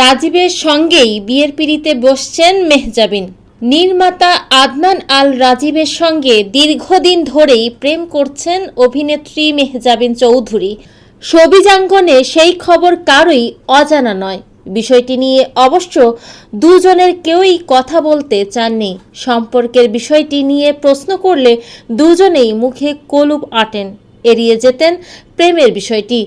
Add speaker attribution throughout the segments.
Speaker 1: রাজীবের সঙ্গেই বিয়ের পিড়িতে বসছেন মেহজাবিন। নির্মাতা আদনান আল রাজীবের সঙ্গে দীর্ঘদিন ধরেই প্রেম করছেন অভিনেত্রী মেহজাবিন চৌধুরী। সবিজাঙ্গনে সেই খবর কারোই অজানা নয়। বিষয়টি নিয়ে অবশ্য দুজনের কেউই কথা বলতে চাননি। সম্পর্কের বিষয়টি নিয়ে প্রশ্ন করলে দুজনেই মুখে কলুপ আটেন। এড়িয়ে যেতেন প্রেমের বিষয়টি।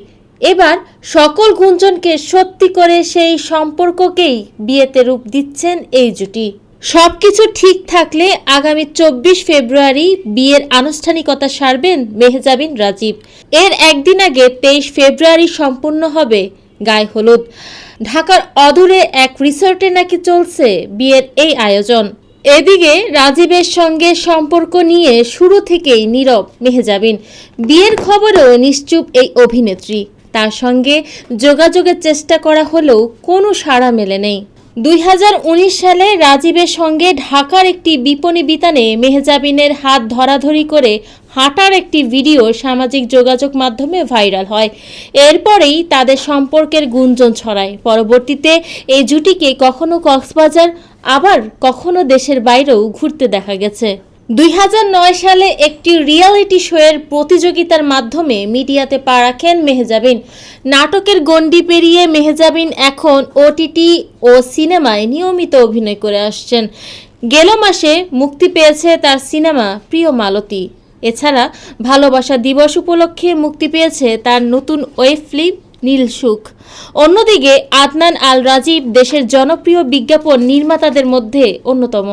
Speaker 1: এবার সকল গুঞ্জনকে সত্যি করে সেই সম্পর্ককেই বিয়েতে রূপ দিচ্ছেন এই জুটি। সবকিছু ঠিক থাকলে আগামী চব্বিশ ফেব্রুয়ারি বিয়ের আনুষ্ঠানিকতা সারবেন মেহজাবিন রাজীব। এর একদিন আগে তেইশ ফেব্রুয়ারি সম্পূর্ণ হবে গায়ে হলুদ। ঢাকার অদূরে এক রিসোর্টে নাকি চলছে বিয়ের এই আয়োজন। এদিকে রাজীবের সঙ্গে সম্পর্ক নিয়ে শুরু থেকেই নীরব মেহজাবিন। বিয়ের খবরেও নিশ্চুপ এই অভিনেত্রী। তার সঙ্গে যোগাযোগের চেষ্টা করা হলেও কোনো সাড়া মেলে নেই। দুই হাজার উনিশ সালে রাজীবের সঙ্গে ঢাকার একটি বিপণী বিতানে মেহজাবিনের হাত ধরাধরি করে হাঁটার একটি ভিডিও সামাজিক যোগাযোগ মাধ্যমে ভাইরাল হয়। এরপরেই তাদের সম্পর্কের গুঞ্জন ছড়ায়। পরবর্তীতে এই জুটিকে কখনো কক্সবাজার, আবার কখনো দেশের বাইরেও ঘুরতে দেখা গেছে। দুই হাজার নয় সালে একটি রিয়েলিটি শোয়ের প্রতিযোগিতার মাধ্যমে মিডিয়াতে পা রাখেন মেহজাবিন। নাটকের গণ্ডি পেরিয়ে মেহজাবিন এখন ওটিটি ও সিনেমায় নিয়মিত অভিনয় করে আসছেন। গেল মাসে মুক্তি পেয়েছে তার সিনেমা প্রিয় মালতী। এছাড়া ভালোবাসা দিবস উপলক্ষে মুক্তি পেয়েছে তার নতুন ওয়েব ফিল্ম নীলসুখ অন্যদিকে আদনান আল রাজীব দেশের জনপ্রিয় বিজ্ঞাপন নির্মাতাদের মধ্যে অন্যতম।